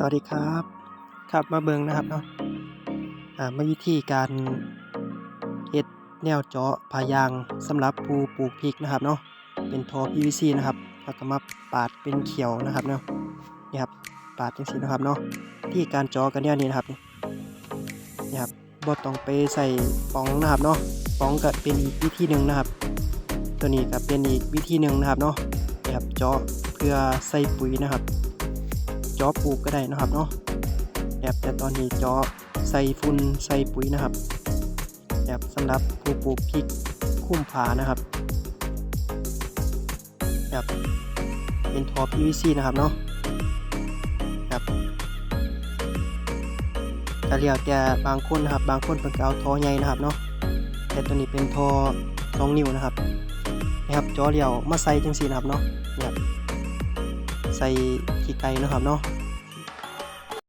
สวัสดีครับครับมาเบิ่งนะครับเนาะอ่ามาวิธีการเฮ็ดแนวเจาะผายางสำหรับผู้ปลูกพริกนะครับเนาะเป็นท่อ PVC นะครับแล้วก็มาปาดเป็นเขียวนะครับเนาะนี่ครับปาดจังซี่นะครับเนาะวิธีการเจาะกันแนวนี้นะครับนี่นี่ครับบ่ต้องไปใส่ป๋องนะครับเนาะป๋องก็เป็นอีกวิธีหนึ่งนะครับ ตัวนี้ก็เป็นอีกวิธีหนึ่งนะครับเนาะนี่ครับเจาะเพื่อใส่ปุ๋ยนะครับเจาะปลูกก็ได้นะครับเนาะแบบแต่ตอนนี้จาะใส่ฝุ่นใส่ปุ๋ยนะครับแบบสำหรับผู้ปลูกพริกคุ้มผานะครับแบบเป็นทอ PVC นะครับเนาะครับก็เรียกแต่บางคนนะครับ บางคนเป็นก็เอาท่อใหญ่นะครับเนาะแต่ตัวนี้เป็นทอสองนิ้วนะครับนะครับจาะเดี่ยวมาใส่จังสีนะครับเนาะเนี่ยครับ ใส่ขี้ไก่นะครับเนาะ